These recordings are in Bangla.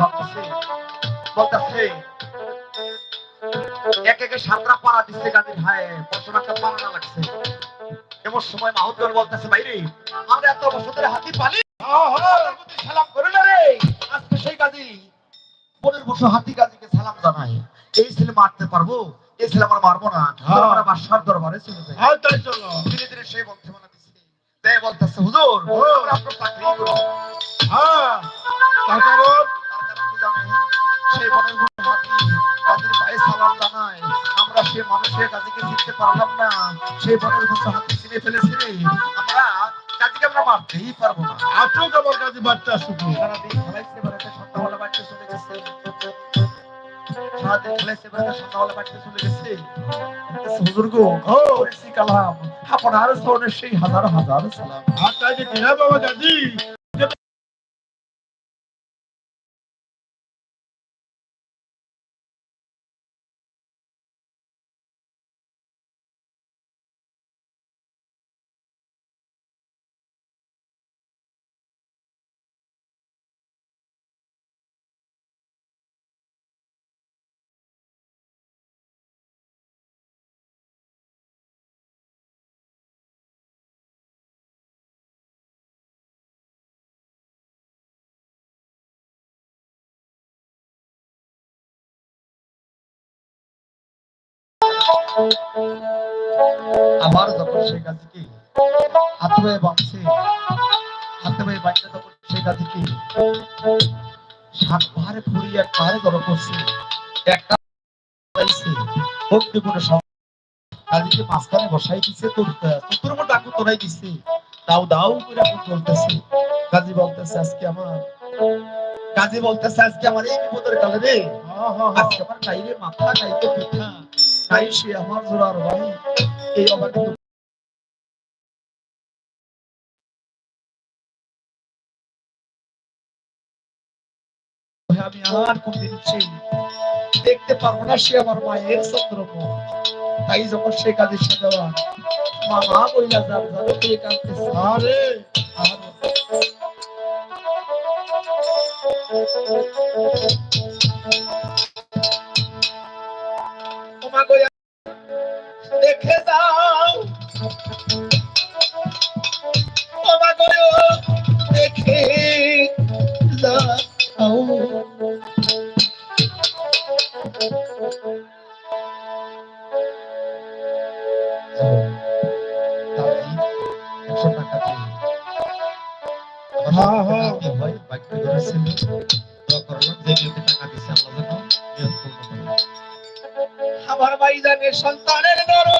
ভাবতেছে বলতেছে এক একে সাতরা পাড়া দিচ্ছে গাদির হায় পড়াশোনাটা পাড়া লাগছে। এমন সময় মাহুদগর বলতেছে বাইরে আমরা এত বছর ধরে হাতি পালি সালাম করে না রে। আজকে সেই গাদি পরের বছর হাতি গাদিকে সালাম জানাই এই ছেলে মারতে পারব? এই ছেলে আমরা মারবো না। হ্যাঁ। আমরা বাদশার দরবারে চলে যাই। হ্যাঁ ধীরে ধীরে সেই বর্তমানে দিচ্ছে। তাই বলতেছে হুজুর আমরা আপনার চাকরি করব। হ্যাঁ। তার কারণ সেই বনের হাতি পায়ে সালাম জানায়। আমরা সে মানুষের গাজীকে চিনতে পারলাম না। সেই বনের মধ্যে হাতি চিনে ফেলেছে। আমরা গাজীকে আমরা মারতেই পারব না। আসুক আমার কাছে বাচ্চা আসুক সারাদিন খেলাইছে, বেড়াতে সন্ধ্যাবেলা বাড়িতে চলে গেছে। সারাদিন খেলাইছে, বেড়াতে সন্ধ্যাবেলা বাড়িতে চলে গেছে। হুজুর গো, ও, কালাম। আপনার চরণের সেই হাজার হাজার সালাম। আর তাই যে বাবা গাজি আবার যখন সেই গাছকে হাত হয়ে বাঁধছে হাতে বাঁধতে তখন সেই গাছকে সাত পাহাড়ে ফুরিয়ে এক পাহাড়ে জড়ো করছে? একটা সব গাছকে মাঝখানে বসাই দিছে, তোর তোর মতো আকু তোরাই দিছে। দাও দাও করে আকু চলতেছে গাজী বলতেছে, আজকে আমার গাজী বলতেছে, আজকে আমার এই বিপদের কালে রে, আজকে আমার কাইরে মাথা কাইতে পিঠা। সে আমার জোড়ার ভাই এই অবাকে আমি আর কোনদিন সেই দেখতে পারব না, সে আমার মায়ের চন্দ্রমা তাই যখন সে কাজে সে দেওয়া মা মা বইলা যার যাবে কে কাঁদতেছে আরে আর পূর্ণ করে আমার ভাই জানে সন্তানের দরদ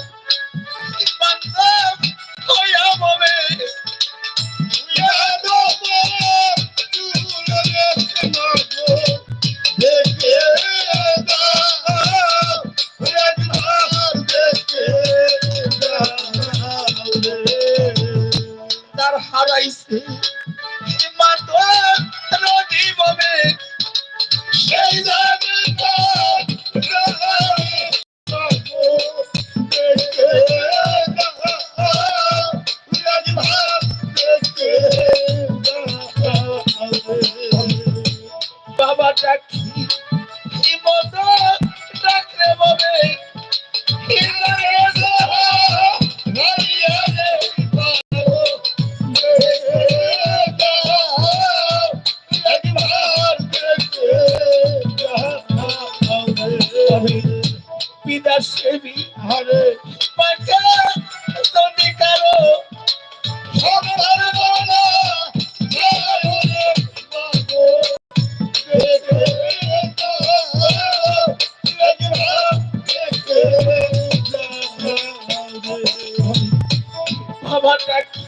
তার হারাইছে আরে পাকা তনি কারও সবার বলা বাবা ডাকি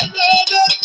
I love it.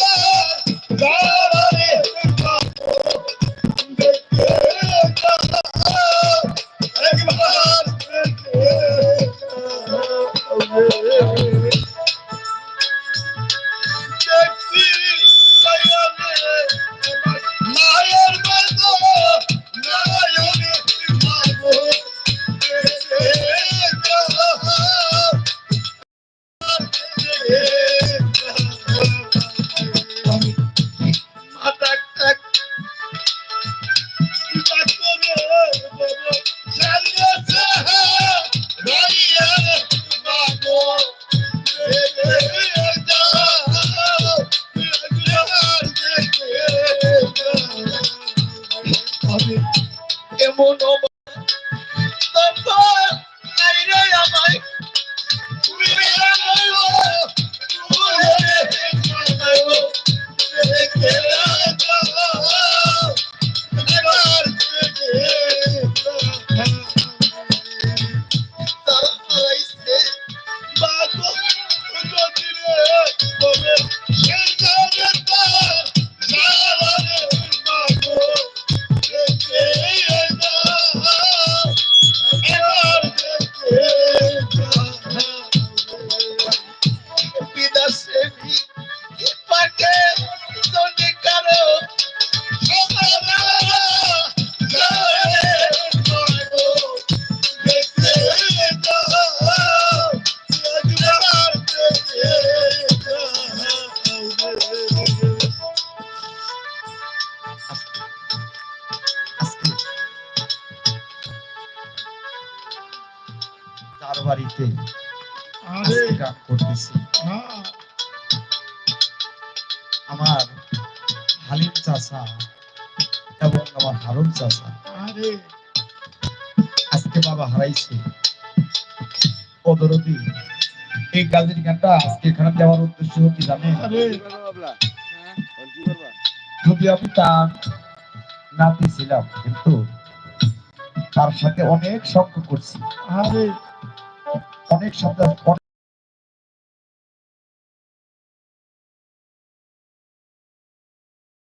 no more. বাড়িতে গান করতেছি। আমার হালিম চাচা এবং আমার হারুন আরে। আজকে বাবা হারাইছে। পদরদি এই গাজের গানটা আজকে এখানে দেওয়ার উদ্দেশ্য কি জানেন? যদি আমি তার নাতি ছিলাম কিন্তু তার সাথে অনেক সঙ্গ করছি। আরে। অনেক অনেক